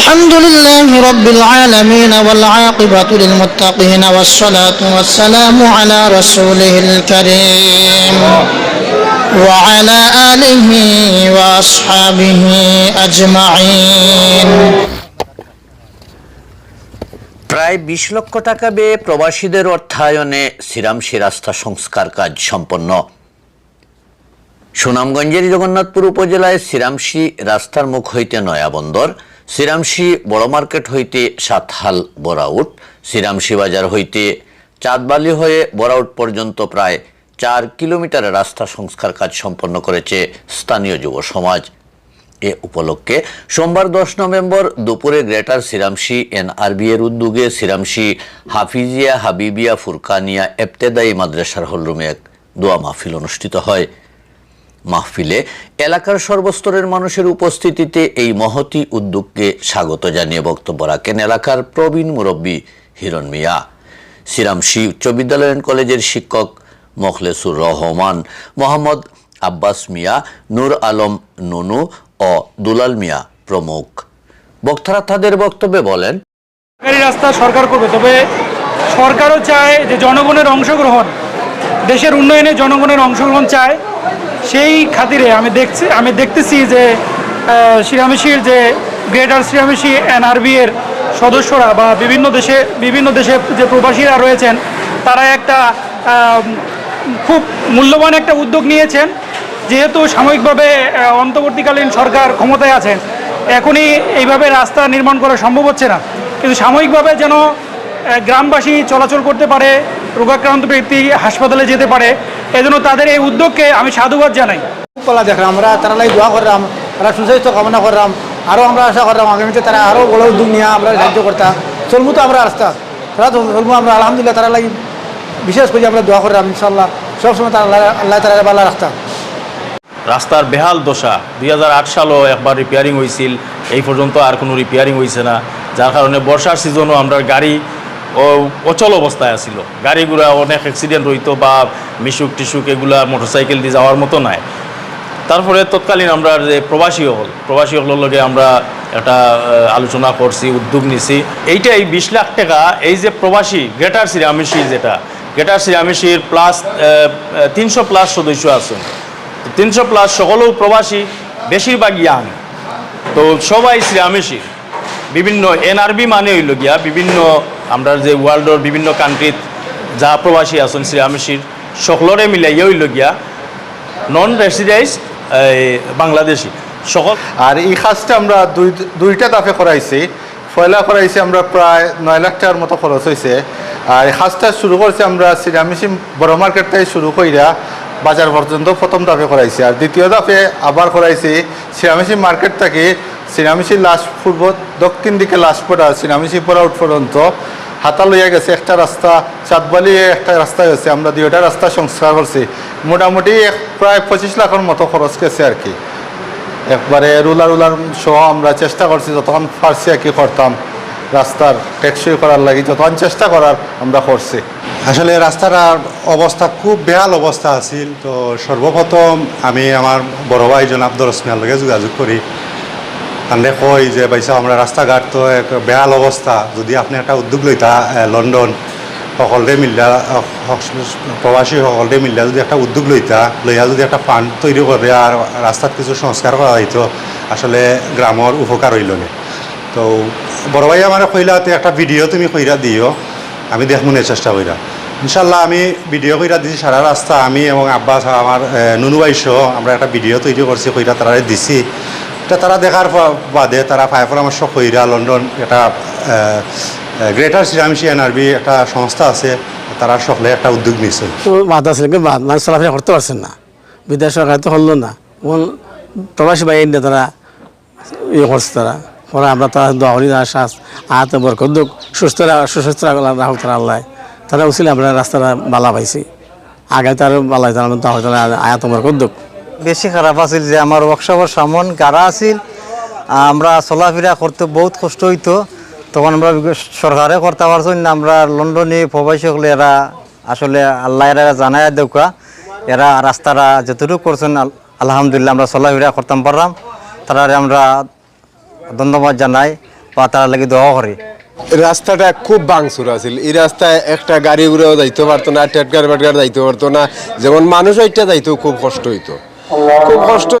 الحمد لله رب العالمين والعاقبة للمتقين والصلاة والسلام على رسوله الكريم وعلى آله وأصحابه أجمعين প্রায় বিশ লক্ষ টাকা ব্যয়ে প্রবাসীদের অর্থায়নে শ্রীরামশী রাস্তা সংস্কার কাজ সম্পন্ন সুনামগঞ্জের জগন্নাথপুর উপজেলায় শ্রীরামশী রাস্তার মুখ হইতে নয়াবন্দর শ্রীরামশী বড় মার্কেট হইতে সাতহাল বরাউট শ্রীরামশী বাজার হইতে চাঁদবালি হয়ে বরাউট পর্যন্ত প্রায় চার কিলোমিটার রাস্তা সংস্কার কাজ সম্পন্ন করেছে স্থানীয় যুব সমাজ। এ উপলক্ষে সোমবার দশ নভেম্বর দুপুরে গ্রেটার সিরামশি এনআরবি এর উদ্যোগে সিরামশি হাফিজিয়া হাবিবিয়া ফুরকানিয়া এফতেদায়ী মাদ্রাসার হলরুমে এক দোয়া মাহফিল অনুষ্ঠিত হয়। মাহফিলে এলাকার সর্বস্তরের মানুষের উপস্থিতিতে এই মহতি উদ্যোগকে স্বাগত জানিয়ে বক্তব্য রাখেন এলাকার প্রবীণ মুরব্বী হিরণ মিয়া। সিরামশি উচ্চ বিদ্যালয় কলেজের শিক্ষক মখলেসুর রহমান, মোহাম্মদ আব্বাস মিয়া, নূর আলম নুনু ও দুলাল মিয়া প্রমুখ। বক্তারা তাদের বক্তব্যে বলেন, সরকারি রাস্তা সরকার করবে, তবে সরকারও চায় যে জনগণের অংশগ্রহণ, দেশের উন্নয়নে জনগণের অংশগ্রহণ চায়। সেই খাতিরে আমি দেখছি, আমি দেখতেছি যে শ্রীরামেশির যে গ্রেটার শ্রীরামেশি এনআরবি এর সদস্যরা বা বিভিন্ন দেশে বিভিন্ন দেশে যে প্রবাসীরা রয়েছেন, তারা একটা খুব মূল্যবান একটা উদ্যোগ নিয়েছেন। যেহেতু সাময়িকভাবে অন্তর্বর্তীকালীন সরকার ক্ষমতায় আছেন, এখনই এইভাবে রাস্তা নির্মাণ করা সম্ভব হচ্ছে না। কিন্তু সাময়িকভাবে যেন গ্রামবাসী চলাচল করতে পারে, রোগাক্রান্ত ব্যক্তি হাসপাতালে যেতে পারে এজন্য তাদের এই উদ্যোগকে আমি সাধুবাদ জানাই। কলা দেখলাম আমরা তারা লাই দোয়া করলাম তারা সুস্বাস্থ্য কামনা করলাম আরও আমরা আশা করলাম আগামীতে তারা আরও বড় উদ্যোগ নিয়ে আমরা সাহায্য করতাম চলবো তো আমরা রাস্তা তারা তো চলবো আমরা আলহামদুলিল্লাহ তারা লাগি বিশেষ করে আমরা দোয়া করলাম ইনশাল্লাহ সবসময় তারা আল্লাহ তারা ভালো রাখতাম রাস্তার বেহাল দশা দুই সালও একবার রিপেয়ারিং হয়েছিল এই পর্যন্ত আর কোনো রিপেয়ারিং হয়েছে না যার কারণে বর্ষার সিজনও আমরা গাড়ি অচল অবস্থায় আছিল। গাড়িগুলা অনেক অ্যাক্সিডেন্ট হইতো, বা মিশুক টিশুক এগুলা মোটরসাইকেল দিয়ে যাওয়ার মতো নাই। তারপরে তৎকালীন আমরা যে প্রবাসী হল, প্রবাসী হলের লগে আমরা একটা আলোচনা করছি, উদ্যোগ নিছি। এইটাই বিশ লাখ টাকা, এই যে প্রবাসী, গ্রেটার সিরামিশি যেটা, গ্রেটার সিরামিশির প্লাস তিনশো প্লাস সদস্য আছেন। তিনশো প্লাস সকলেও প্রবাসী বেশিরভাগ ইয়াং তো সবাই শ্রীরামেশির। বিভিন্ন এনআরবি মানে হইল গিয়া, বিভিন্ন আমরা যে ওয়ার্ল্ডের বিভিন্ন কান্ট্রিত যা প্রবাসী আছেন শ্রীরামেশির সকলরে মিলাইয়া হইল গিয়া নন রেসিডেন্স বাংলাদেশি। সকল আর এই কাজটা আমরা দুই, দুইটা দাফে করাইছি। পয়লা করাইছি আমরা প্রায় নয় লাখ টাকার মতো খরচ হয়েছে আর এই কাজটা শুরু করছি আমরা সিরামিসি বড় মার্কেট থেকে শুরু কইরা বাজার পর্যন্ত প্রথম দাফে করাইছি। আর দ্বিতীয় দাফে আবার করাইছি সিরামিসি মার্কেট থেকে সিরামিসি লাস্ট পূর্ব দক্ষিণ দিকে লাশ পড়া সিরামিসি পড়া উঠ পর্যন্ত। হাতা লইয়া গেছে একটা রাস্তা চাঁদবালি একটা রাস্তা গেছে আমরা দুইটা রাস্তা সংস্কার করছি। মোটামুটি এক প্রায় পঁচিশ লাখের মতো খরচ গেছে আর কি। একবারে রুলার রুলার সহ আমরা চেষ্টা করছি, যতক্ষণ ফার্সি আর কি করতাম। রাস্তার টেকসই করার লাগি যতক্ষণ চেষ্টা করার আমরা করছি। আসলে রাস্তাটার অবস্থা খুব বেহাল অবস্থা আছিল। তো সর্বপ্রথম আমি আমার বড় ভাই জন আব্দুর রসমিয়ার লগে যোগাযোগ করি। তান্ডে কই যে বাইসা আমরা রাস্তাঘাট তো এক বেহাল অবস্থা যদি আপনি একটা উদ্যোগ লইতা লন্ডন সকলৰে মিলা আহ, স- প্রবাসী সকলৰে মিলা যদি একটা উদ্যোগ লইতা লইয়া যদি একটা ফান্ড তৈরি করে আর রাস্তাত কিছু সংস্কার করা হইতো আসলে গ্রামের উপকার হইল তো বড় ভাই আমার কইলাতে একটা ভিডিও তুমি কইরা দিও আমি দেখ মনে চেষ্টা কইরা ইনশাল্লাহ আমি ভিডিও কইরা দিছি সারা রাস্তা আমি এবং আব্বাস আমার এ, নুনু ভাই আমরা একটা ভিডিও তৈরি করছি কইরা তারা দিছি। এটা তারা দেখার বাদে তারা ফায় পরামর্শ কইরা লন্ডন একটা গ্রেটার সিরামিশি এনআরবি একটা সংস্থা আছে, তারা সকলে একটা উদ্যোগ নিয়েছে মাথা ছেলেকে মানুষ চলাফেরা করতে পারছেন না। বিদেশ সরকার তো হলো না। প্রবাসী বাই ইন্ডিয়া তারা ইয়ে করছে তারা। পরে আমরা তারা দোয়া করি শ্বাস আহত, বরকত দুঃখ, সুস্থ সুস্বাস্থ্য রাখুক তারা আল্লাহ। তারা উচিল আমরা রাস্তাটা বালা পাইছি। আগে তার বালাই তারা আয়াত বরকত দুঃখ। বেশি খারাপ আছিল যে আমার ওয়ার্কশপের সামন গাড়া আছিল। আমরা চলাফেরা করতে বহুত কষ্ট হইতো। তখন আমরা সরকারে করতে পারছি না। আমরা লন্ডনে প্রবাসী হলে এরা আসলে আল্লাহ এরা জানায় দেউকা এরা রাস্তাটা যতটুকু করছেন আলহামদুলিল্লাহ আমরা চলাফেরা করতাম, পারলাম। তারা আমরা ধন্যবাদ জানাই বা তারা লাগে দোয়া করি। রাস্তাটা খুব বাংসুর আছিল। এই রাস্তায় একটা গাড়ি ঘুরেও যাইতে পারতো না, টেটকার বেটকার যাইতে পারতো না। যেমন মানুষ ওইটা যাইতেও খুব কষ্ট হইতো। খুব কষ্ট